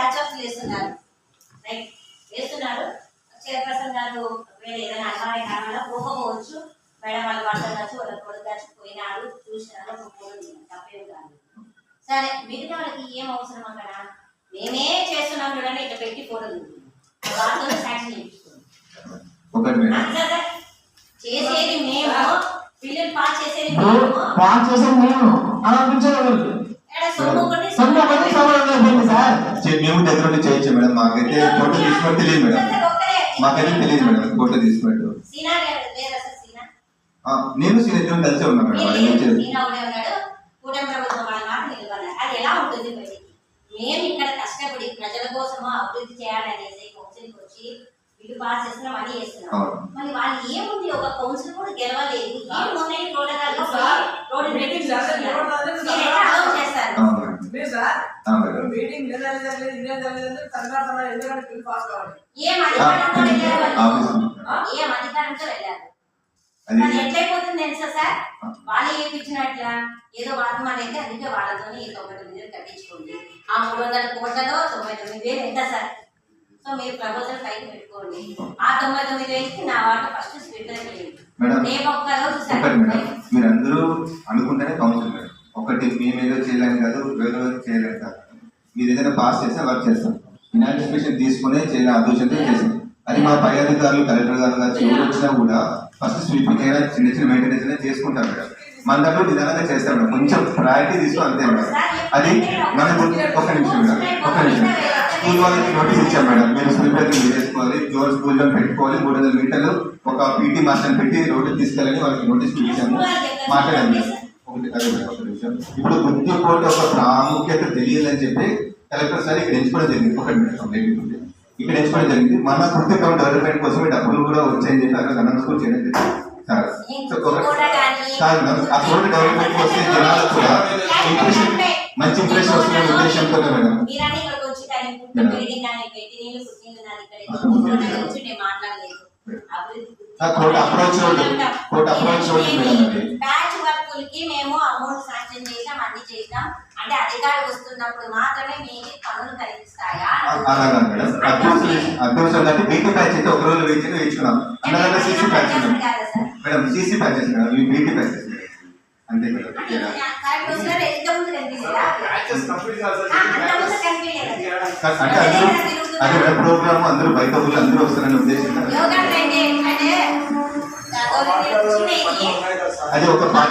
ప్యాచప్స్ వేస్తున్నారు రైట్ వేస్తున్నారు చైర్పర్సన్ గారు వేరే ఏదైనా అలవాటు కావాలా? పోకపోవచ్చు మేడం వాళ్ళు పడుతుండొచ్చు వాళ్ళకి కొడుకు పోయినాడు చూసినాడు తప్పేం కాదు. సరే మిగతా వాళ్ళకి ఏం అవసరం అక్కడ? మేమే చేస్తున్నాం చూడండి ఇట్లా పెట్టి ఫోటో వాళ్ళతో శాంక్షన్ చేయించుకోండి? చేసేది మేము. పిల్లలు పాస్ చేసేది మేము. పాస్ చేసేది మేము అలా దగ్గర చేయొచ్చు మేడం. మాకైతే ఫోటో తీసుకుని తెలియదు మేడం. మాకైతే తెలియదు మేడం. ఫోటో ఆ, నేను సీన్ ఇద్దరం కలిసే ఉన్నాం మేడం. అది మేము ఇక్కడ కష్టపడి ప్రజల కోసము అభివృద్ధి చేయాలనేసి కౌన్సిల్కి వచ్చి ఇల్లు పాస్ చేస్తున్నాం అని చేస్తున్నాం. అవును. మరి వాళ్ళు ఏముంది? ఒక కౌన్సిల్ కూడా గెలవలేదు ఏం ఉన్నాయి ప్రోటోకాల్ సార్, రోడ్డు మీటింగ్ జరగదు, రోడ్డు జరగదు, మీరు ఎట్లా అలౌ చేస్తారు అవును మేడం లేదు సార్ ఆ, మేడం మీటింగ్ నిన్న జరగలేదు ఇదే జరగలేదు తగ్గకుండా ఎందుకంటే బిల్ పాస్ కావాలి ఏం అధికారంతో వెళ్ళారు వాళ్ళు? ఆఫీస్ ఏం అధికారంతో వెళ్ళారు అది అది ఎట్లయిపోతుంది తెలుసా సార్? వాళ్ళు ఏదో వాదం అయితే అందుకే వాళ్ళతో ఈ తొంభై తొమ్మిది వేలు కట్టించుకోండి. ఆ మూడు వందల కోట్లలో తొంభై తొమ్మిది వేలు ఎంత సార్? సో మీరు ప్రపోజల్ పైకి పెట్టుకోండి. ఆ తొంభై తొమ్మిది వేలకి నా వాట ఫస్ట్ ఒక్క రోజు సార్. ఒకటి మేడం. మీరు అందరూ అనుకుంటేనే కౌన్సిల్ మేడం ఒకటి మేము ఏదో చేయలేని కాదు వేరే వేరే చేయలేని కాదు మీరు ఏదైనా పాస్ చేస్తే వర్క్ చేస్తాం. ఇన్వెస్టిగేషన్ తీసుకునే చేయాలి ఆలోచనతో చేస్తాం. అది మా పై అధికారులు కలెక్టర్ గారు కావచ్చు ఎవరు వచ్చినా కూడా ఫస్ట్ స్వీపింగ్ అయినా చిన్న చిన్న మెయింటెనెన్స్ అయినా చేసుకుంటాం మేడం. మన దగ్గర నిదానంగా చేస్తాం మేడం. కొంచెం ప్రయారిటీ తీసుకో అంతే మేడం. అది మనకు ఒక నిమిషం మేడం. ఒక నిమిషం. స్కూల్ వాళ్ళకి నోటీస్ ఇచ్చాం మేడం. మీరు స్కూల్ పెద్ద చేసుకోవాలి. జోర్ స్కూల్లో పెట్టుకోవాలి. మూడు వందల మీటర్లు ఒక పీటీ మాస్టర్ పెట్టి రోడ్డు తీసుకెళ్ళని వాళ్ళకి నోటీస్ ఇచ్చాము. మాట్లాడండి ఒకటి అదే ఒక ఇప్పుడు గుర్తింపు ఒక ప్రాముఖ్యత తెలియాలని చెప్పి కలెక్టర్ సార్ ఇక్కడ ఎంచుకోవడం జరిగింది. మేడం లేడీ ఉంది. ఇక్కడ ఎంచుకోవడం జరిగింది. మన కృత్రికం డెవలప్మెంట్ కోసమే డబ్బులు కూడా వచ్చాయని చెప్పి అక్కడ గణన స్కూల్ చేయడం జరిగింది. సార్ ఒక- ఆ రోడ్డు డెవలప్మెంట్ వస్తే జనాలకు కూడా ఇంప్రెషన్ మంచి ఇంప్రెషన్ వస్తుందనే ఉద్దేశంతో madam. Court approach court approach road madam అది. వర్కులకి మేము అమౌంట్ శాంక్షన్ చేసాం అన్ని చేసాం అంటే అధికారులు వస్తున్నప్పుడు మాత్రమే మీకు పనులు కల్పిస్తాయా అలాగా మేడం ఒక రోజు వేచి వేయించుకున్నాం అందువల్ల CC madam patches madam BT patches అంతే మేడం అంటే ప్రోగ్రామ్ అందరూ బయట ఊళ్ళు అందరూ వస్తారనే ఉద్దేశం యోగా అంటే అంటే మాట్లాడే చిన్నది ఉన్నాయి కదా సార్. అది ఒక పార్టీ